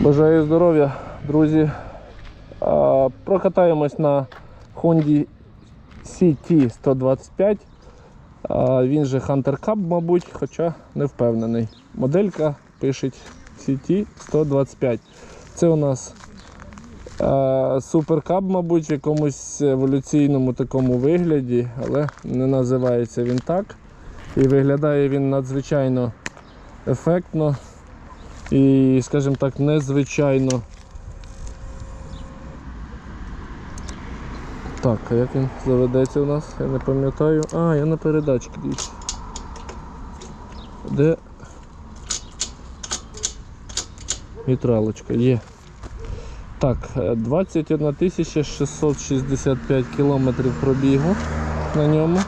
Бажаю здоров'я, друзі. Прокатаємось на Honda CT 125. Він же Hunter Cup, мабуть, хоча не впевнений. Моделька пише CT 125. Це у нас а, суперкап, мабуть, в якомусь еволюційному такому вигляді, але не називається він так. І виглядає він надзвичайно ефектно і, скажімо так, незвичайно. Так, а як він заведеться у нас? Я не пам'ятаю. А, я на передачці дивіться. Де нейтралочка є. Так, е, 21 665 кілометрів пробігу на ньому.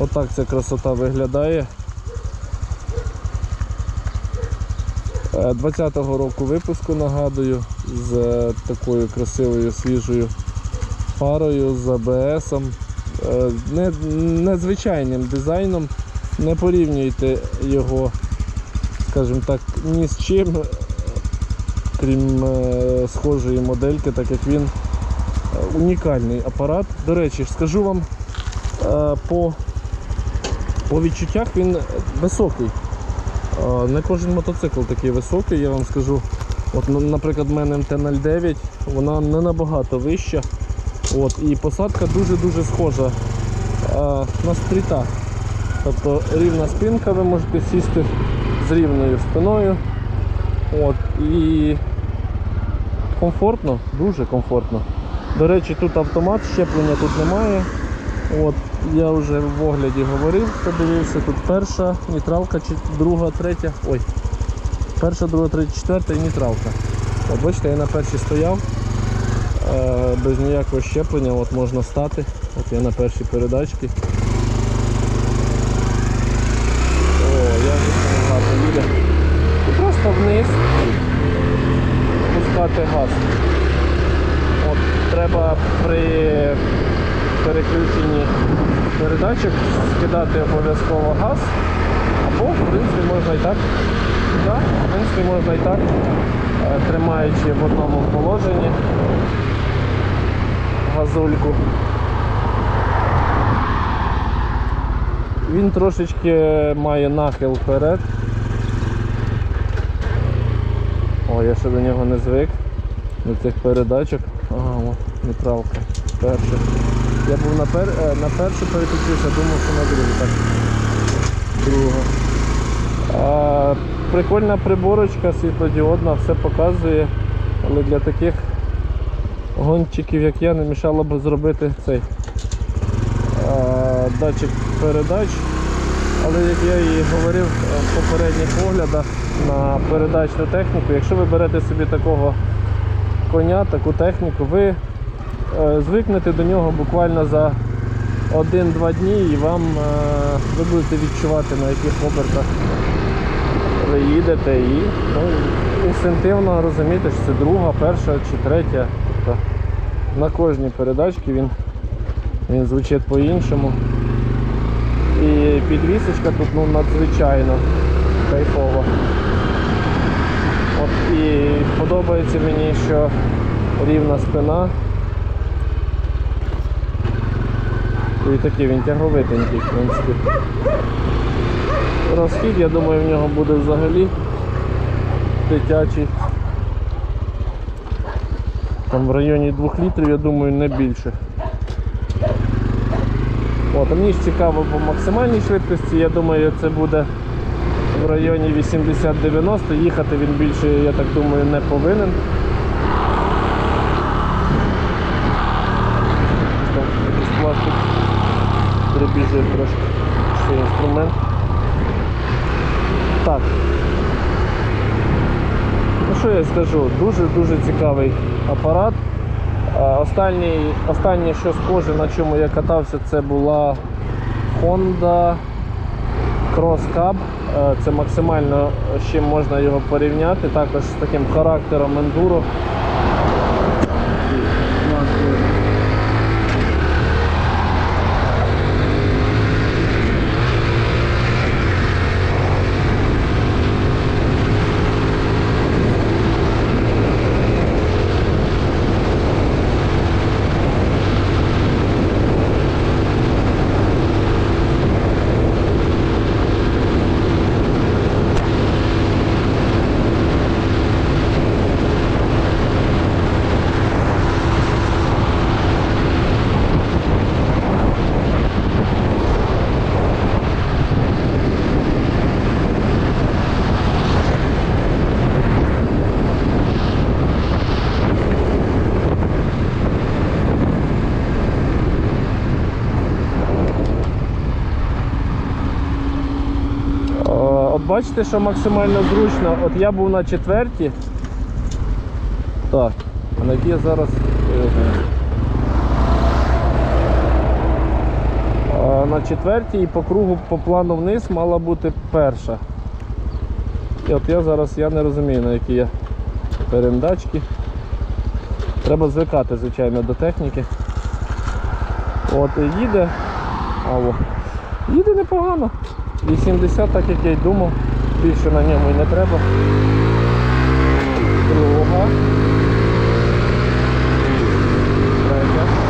Отак ця красота виглядає. 20-го року випуску нагадую, з е, такою красивою свіжою фарою, з АБСом, е, не, незвичайним дизайном. Не порівнюйте його, скажімо так, ні з чим, е, крім е, схожої модельки, так як він е, унікальний апарат. До речі, скажу вам е, по по відчуттях він високий. Не кожен мотоцикл такий високий, я вам скажу. От, ну, Наприклад, в мене МТ-09, вона не набагато вища. От, І посадка дуже-дуже схожа на стріта. Тобто рівна спинка, ви можете сісти з рівною спиною. От, І комфортно, дуже комфортно. До речі, тут автомат, щеплення тут немає. От, я вже в огляді говорив, подивився, тут перша нейтралка, чи друга, третя. Ой, перша, друга, третя, четверта і нейтралка. От, бачите, я на першій стояв, е, без ніякого щеплення, от можна стати. От я на першій передачці. О, я вже їде. І просто вниз пускати газ. От, треба при переключенні передачок скидати обов'язково газ, або в принципі можна і так. Да, в принципі можна і так, е, тримаючи в одному положенні газульку. Він трошечки має нахил вперед. О, я ще до нього не звик. До цих передачок. Ага, от, нейтралка. Перша. Я був на, пер... е, на першу переключився, думав, що на другу. Так. Друга. А, прикольна приборочка світлодіодна, все показує. Але для таких гонщиків, як я, не мішало б зробити цей а, датчик передач. Але як я і говорив е, в попередніх оглядах на передачну техніку, якщо ви берете собі такого коня, таку техніку, ви звикнете до нього буквально за 1-2 дні і вам е, ви будете відчувати на яких обертах ви їдете і ну, інстинктивно розумієте, що це друга, перша чи третя. Тобто на кожній передачці він, він звучить по-іншому. І підвісочка тут ну, надзвичайно кайфова. От і подобається мені, що рівна спина. І такий він тяговитенький, в принципі. Розхід, я думаю, в нього буде взагалі дитячий. Там в районі 2 літрів, я думаю, не більше. От, мені ж цікаво по максимальній швидкості, я думаю, це буде в районі 80-90, їхати він більше, я так думаю, не повинен. Прибіжить трошки цей інструмент. Так. Ну що я скажу, дуже-дуже цікавий апарат. Останній, останнє, що схоже, на чому я катався, це була Honda Cross Cab. Це максимально з чим можна його порівняти, також з таким характером ендуро. Бачите, що максимально зручно. От я був на четвертій. Так, а на якій я зараз. знаю. А на четвертій і по кругу по плану вниз мала бути перша. І от я зараз я не розумію, на які я передачки. Треба звикати, звичайно, до техніки. От і їде. А, їде непогано. 80, так як я й думав. Більше на ньому і не треба. Друга. Третя.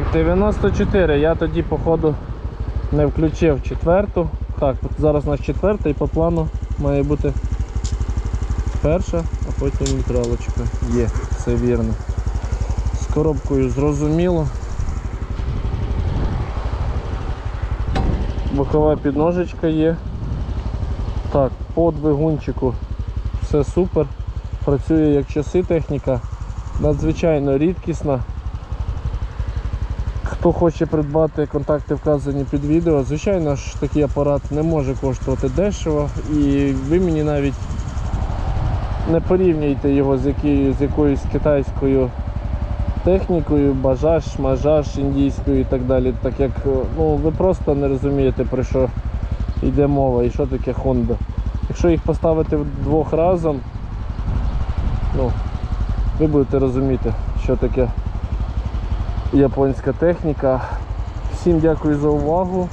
Так, 94. Я тоді, походу, не включив четверту. Так, зараз у нас четверта і по плану має бути перша, а потім нейтралочка. Є, все вірно. З коробкою зрозуміло. Бокова підножечка є. Так, по двигунчику все супер. Працює як часи техніка. Надзвичайно рідкісна. Хто хоче придбати контакти вказані під відео, звичайно ж такий апарат не може коштувати дешево і ви мені навіть не порівнюйте його з, якою, з якоюсь китайською технікою, бажаж, мажаж індійською і так далі. Так як ну, ви просто не розумієте про що йде мова і що таке Honda. Якщо їх поставити вдвох разом, ну, ви будете розуміти, що таке японська техніка. Всім дякую за увагу.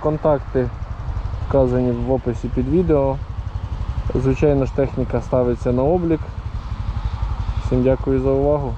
Контакти вказані в описі під відео. Звичайно ж техніка ставиться на облік. Всім дякую за увагу.